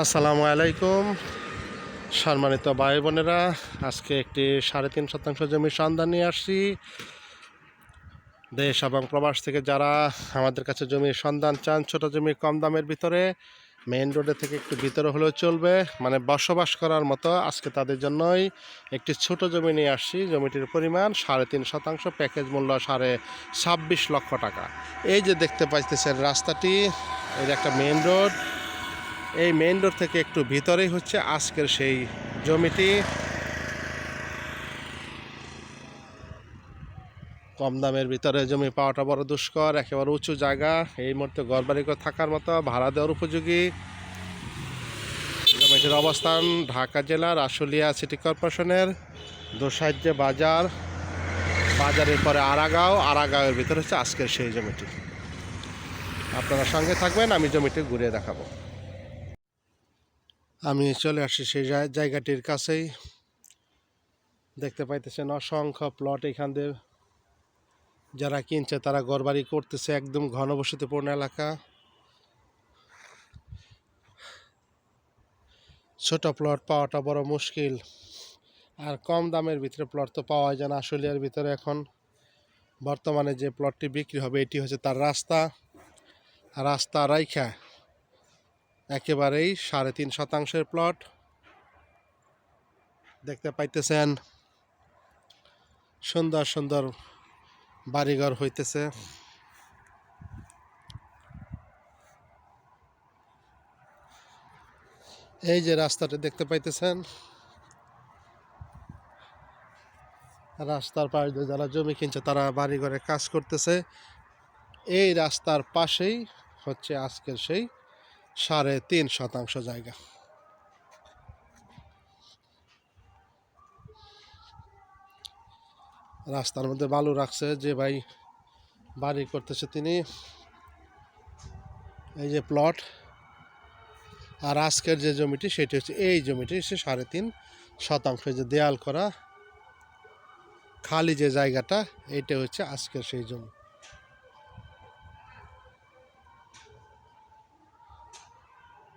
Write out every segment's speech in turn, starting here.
আসসালামু আলাইকুম, সম্মানিত ভাই বোনেরা। আজকে একটি সাড়ে তিন শতাংশ জমির সন্ধান নিয়ে আসছি। দেশ এবং প্রবাস থেকে যারা আমাদের কাছে জমির সন্ধান চান, ছোট জমি কম দামের ভিতরে, মেইন রোডে থেকে একটু ভিতরে হলেও চলবে। মানে বসবাস করার মতো আজকে তাদের জন্যই একটি ছোট জমি নিয়ে আসছি। জমিটির পরিমাণ সাড়ে তিন শতাংশ, প্যাকেজ মূল্য সাড়ে ছাব্বিশ লক্ষ টাকা। এই যে দেখতে পাইতেছেন রাস্তাটি যে একটা মেইন রোড। এই মেইন রোড থেকে একটু ভিতরেই হচ্ছে আজকের সেই জমিটি। কম দামের ভিতরে জমি পাওয়াটা বড় দুষ্কর, একেবারে উঁচু জায়গা। এই মুহূর্তে ঘরবাড়ি করে থাকার মতো ভাড়া দেওয়ার উপযোগী। জমিটির অবস্থান ঢাকা জেলার আশুলিয়া সিটি কর্পোরেশনের দোসাহ্য বাজার। বাজারের পরে আরাগাঁও, আরাগাঁওয়ের ভিতরে হচ্ছে আজকের সেই জমিটি। আপনারা সঙ্গে থাকবেন, আমি জমিটি ঘুরে দেখাবো। আমি চলে আসি সেই জায়- জায়গাটির কাছেই। দেখতে পাইতেছেন অসংখ্য প্লট এখান দিয়ে। যারা কিনছে তারা ঘরবাড়ি করতেছে, একদম ঘনবসতিপূর্ণ এলাকা। ছোট প্লট পাওয়াটা বড় মুশকিল। আর কম দামের ভিতরে প্লট তো পাওয়া যায় না আশুলিয়ার ভিতরে এখন। বর্তমানে যে প্লটটি বিক্রি হবে, এটি হচ্ছে তার রাস্তা। রাস্তা রাইখা। একেবারেই সাড়ে তিন শতাংশের প্লট। দেখতে পাইতেছেন, সুন্দর সুন্দর বাড়িঘর হইতেছে। এই যে রাস্তাটা দেখতে পাইতেছেন, রাস্তার পাশ দিয়ে যারা জমি কিনছে তারা বাড়িঘরে কাজ করতেছে। এই রাস্তার পাশেই হচ্ছে আজকের সেই সাড়ে তিন শতাংশ জায়গা। রাস্তার মধ্যে বালু রাখছে যে ভাই বাড়ি করতেছে তিনি। এই যে প্লট আর আজকের যে জমিটি সেটি হচ্ছে এই জমিটি সে সাড়ে তিন শতাংশ যে দেয়াল করা। খালি যে জায়গাটা, এইটা হচ্ছে আজকের সেই জমি।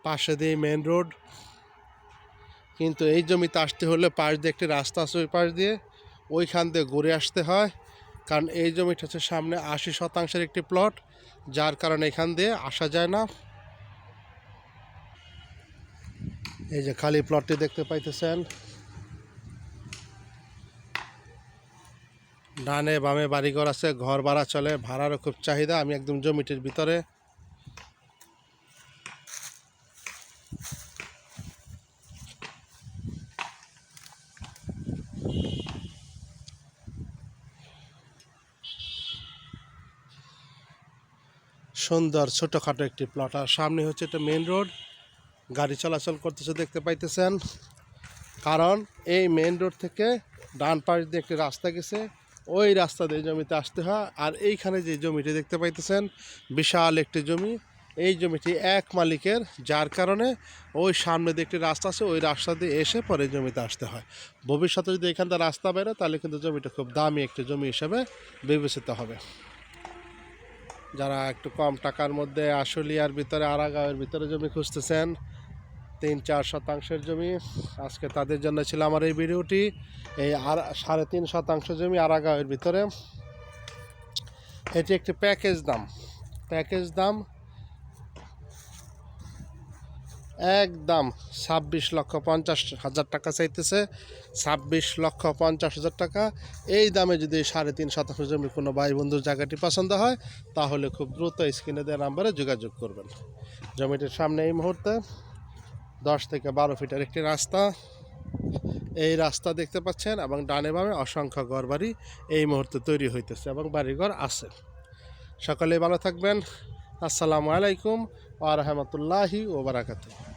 পাশে দিয়ে মেন রোড কিন্তু এই জমিতে আসতে হলে পাশ দিয়ে একটি রাস্তা আছে ওই পাশ দিয়ে। ওইখান দিয়ে ঘুরে আসতে হয়। কারণ এই জমিটা হচ্ছে সামনে আশি শতাংশের একটি প্লট যার কারণে এখান দিয়ে আসা যায় না। এই যে খালি প্লটটি দেখতে পাইতেছেন। ডানে বামে বাড়িঘর আছে ঘর ভাড়া চলে, ভাড়ারও খুব চাহিদা। আমি একদম জমিটির ভিতরে। সুন্দর ছোটোখাটো একটি প্লট আর সামনে হচ্ছে একটা মেন রোড গাড়ি চলাচল করতেছে, দেখতে পাইতেছেন। কারণ এই মেন রোড থেকে ডান পাশ দিয়ে একটি রাস্তা গেছে। ওই রাস্তা দিয়ে জমিতে আসতে হয়। আর এইখানে যে জমিটি দেখতে পাইতেছেন, বিশাল একটি জমি। এই জমিটি এক মালিকের, যার কারণে ওই সামনে দিয়ে একটি রাস্তা আছে, ওই রাস্তা দিয়ে এসে পরে জমিতে আসতে হয়। ভবিষ্যতে যদি এখান থেকে রাস্তা বেরো তাহলে কিন্তু জমিটা খুব দামি একটি জমি হিসেবে বিবেচিত হবে। যারা একটু কম টাকার মধ্যে আশুলিয়ার ভিতরে, আরাগাঁওয়ের ভিতরে জমি খুঁজতেছেন, তিন চার শতাংশের জমি আজকে তাদের জন্য ছিল আমার এই ভিডিওটি। এই আর সাড়ে তিন শতাংশ জমি আরাগাঁওয়ের ভিতরে। এটি একটি প্যাকেজ দাম। প্যাকেজ দাম একদম ছাব্বিশ লক্ষ পঞ্চাশ হাজার টাকা চাইতেছে। ছাব্বিশ লক্ষ পঞ্চাশ হাজার টাকা। এই দামে যদি সাড়ে তিন শতাংশ জমি কোনো ভাই বন্ধুর জায়গাটি পছন্দ হয়, তাহলে খুব দ্রুত স্ক্রিনে দেওয়া নাম্বারে যোগাযোগ করবেন। জমিটির সামনে এই মুহূর্তে দশ থেকে বারো ফিটের একটি রাস্তা। এই রাস্তা দেখতে পাচ্ছেন এবং ডানে বামে অসংখ্য ঘরবাড়ি এই মুহূর্তে তৈরি হইতেছে এবং বাড়িঘর আছে। সকলেই ভালো থাকবেন। আসসালামু আলাইকুম ওয়া রাহমাতুল্লাহি ওয়া বারাকাতুহু।